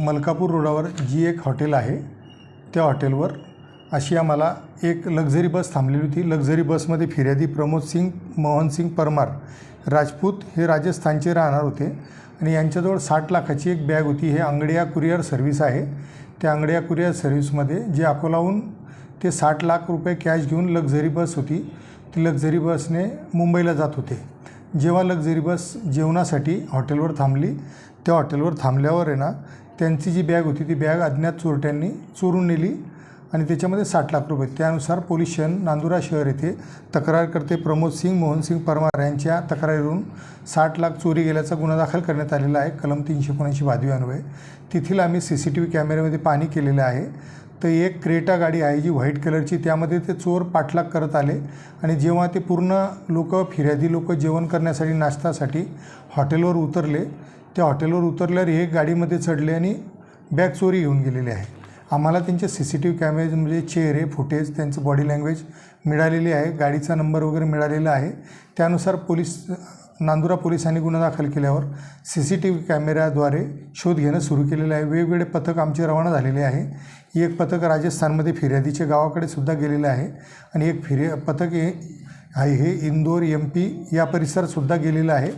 मलकापूर रोडावर जी एक हॉटेल आहे त्या हॉटेलवर अशी आम्हाला एक लक्झरी बस थांबलेली होती. लक्झरी बसमध्ये फिर्यादी प्रमोद सिंग मोहनसिंग परमार राजपूत हे राजस्थानचे राहणार होते. आणि यांच्याजवळ साठ लाखाची एक बॅग होती. हे अंगडिया कुरिअर सर्व्हिस आहे. त्या अंगडिया कुरिअर सर्व्हिसमध्ये जे अकोलाहून ते साठ लाख रुपये कॅश घेऊन लक्झरी बस होती ती लक्झरी बसने मुंबईला जात होते. जेव्हा लक्झरी बस जेवणासाठी हॉटेलवर थांबली त्या हॉटेलवर थांबल्यावर आहे ना त्यांची जी बॅग होती ती बॅग अज्ञात चोरट्यांनी चोरून नेली आणि त्याच्यामध्ये साठ लाख रुपये त्यानुसार पोलीस स्टेशन नांदुरा शहर येथे तक्रारकर्ते प्रमोद सिंग मोहनसिंग परमार यांच्या तक्रारीवरून साठ लाख चोरी गेल्याचा गुन्हा दाखल करण्यात आलेला आहे. कलम तीनशे एकोणऐंशी बादवी अन्वये. तेथील आम्ही सी सी टी व्ही कॅमेऱ्यामध्ये पाणी केलेलं आहे. तर एक क्रेटा गाडी आहे जी व्हाईट कलरची त्यामध्ये ते चोर पाठलाग करत आले आणि जेव्हा ते पूर्ण लोक फिर्यादी लोक जेवण करण्यासाठी नाश्तासाठी हॉटेलवर उतरले त्या हॉटेलवर उतरल्यावर हे गाडीमध्ये चढले आणि बॅग चोरी घेऊन गेलेली आहे. आम्हाला त्यांचे सी सी टी व्ही कॅमेरे म्हणजे चेहरे फुटेज त्यांचं बॉडी लँग्वेज मिळालेली आहे. गाडीचा नंबर वगैरे मिळालेला आहे. त्यानुसार पोलीस नांदुरा पोलिसांनी गुन्हा दाखल केल्यावर सी सी टी व्ही कॅमेऱ्याद्वारे शोध घेणं सुरू केलेलं आहे. वेगवेगळे पथक आमचे रवाना झालेले आहे. एक पथक राजस्थानमध्ये फिर्यादीच्या गावाकडे सुद्धा गेलेलं आहे. आणि एक फिर्या पथक हे आहे हे इंदोर एम पी या परिसरातसुद्धा गेलेलं आहे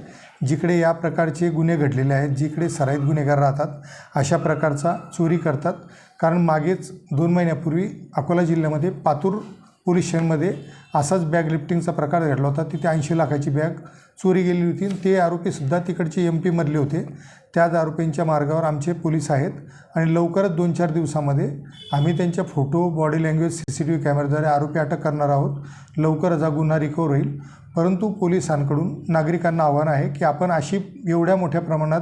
जिकडे या प्रकारचे गुन्हे घडलेले आहेत जिकडे सराईत गुन्हेगार राहतात अशा प्रकारचा चोरी करतात. कारण मागेच दोन महिन्यापूर्वी अकोला जिल्ह्यामध्ये पातूर पोलीस स्टेशनमध्ये असाच बॅग लिफ्टिंगचा प्रकार घडला होता. तिथे ऐंशी लाखाची बॅग चोरी गेली होती. ते आरोपीसुद्धा तिकडचे एम पीमधले होते. त्याच आरोपींच्या मार्गावर आमचे पोलीस आहेत आणि लवकरच दोन चार दिवसामध्ये आम्ही त्यांच्या photo body language C C T V कॅमेऱ्याद्वारे आरोपी अटक करणार आहोत. लवकरच हा गुन्हा रिकवर होईल. परंतु पोलिसांकडून नागरिकांना आव्हान आहे की आपण अशी एवढ्या मोठ्या प्रमाणात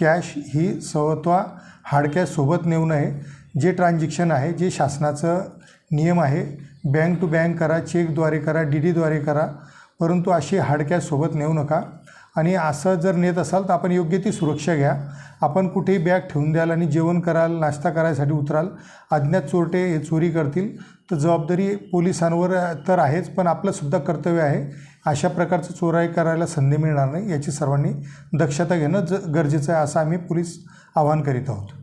कॅश ही स्वतः हार्ड नेऊ नये. जे ट्रान्झॅक्शन आहे जे शासनाचं नियम आहे. बँक टू बँक करा चेकद्वारे करा डी डीद्वारे करा. परंतु अशी हार्ड कॅश सोबत नेऊ नका. आणि असं जर नेत असाल तर आपण योग्य ती सुरक्षा घ्या. आपण कुठेही बॅग ठेवून द्याल आणि जेवण कराल नाश्ता करायसाठी उतराल अज्ञात चोरटे हे चोरी करतील. तर जबाबदारी पोलिसांवर तर आहेच पण आपलंसुद्धा कर्तव्य आहे. अशा प्रकारचं चोराई करायला संधी मिळणार नाही याची सर्वांनी दक्षता घेणं ज गरजेचं आहे असं आम्ही पोलीस आवाहन करीत आहोत.